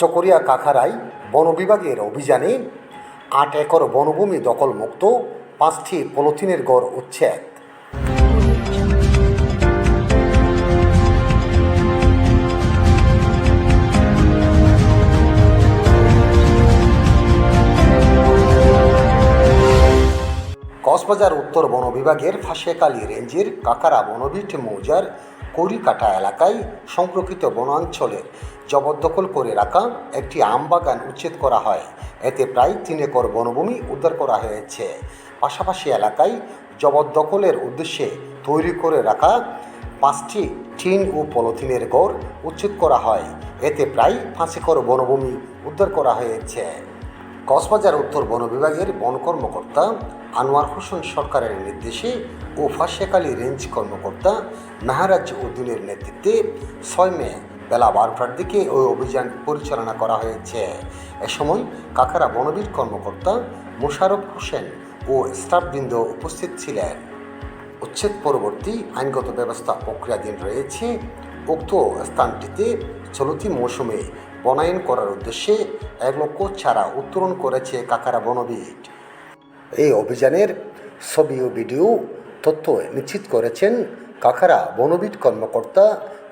চকরিয়া কাখারাই বন বিভাগের অভিযানে আট একর বনভূমি দখলমুক্ত পাঁচটি পলিথিনের গড় উচ্ছেদ কক্সবাজার উত্তর বন বিভাগের ফাঁসেকালী রেঞ্জের কাকারা বনবিট মৌজার কড়িকাটা এলাকায় সংরক্ষিত বনাঞ্চলের জবরদখল করে রাখা একটি আম বাগান উচ্ছেদ করা হয়। এতে প্রায় তিন একর বনভূমি উদ্ধার করা হয়েছে। পাশাপাশি এলাকায় জবরদখলের উদ্দেশ্যে তৈরি করে রাখা পাঁচটি টিন ও পলিথিনের গড় উচ্ছেদ করা হয়। এতে প্রায় পাঁচ একর বনভূমি উদ্ধার করা হয়েছে। কক্সবাজার উত্তর বন বিভাগের বন কর্মকর্তা আনোয়ার হোসেন সরকারের নির্দেশে ও ফাঁসিয়াকালী রেঞ্জ কর্মকর্তা নাহারাজ উদ্দিনের নেতৃত্বে ছয় মে বেলা বারোটার দিকে ওই অভিযান পরিচালনা করা হয়েছে। এ সময় কাকারা বনবীর কর্মকর্তা মোশারফ হোসেন ও স্টাফবৃন্দ উপস্থিত ছিলেন। উচ্ছেদ পরবর্তী আইনগত ব্যবস্থা প্রক্রিয়াধীন রয়েছে। উক্ত স্থানটিতে চলতি মৌসুমে বনায়ন করার উদ্দেশ্যে এক লক্ষ চারা উত্তোলন করেছে কাকারা বনবিট এই অভিযানের ছবি ও ভিডিও তথ্য নিশ্চিত করেছেন কাকারা বনবিট কর্মকর্তা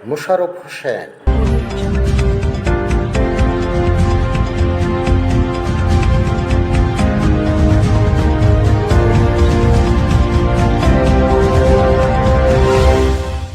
মুশারফ হোসেন।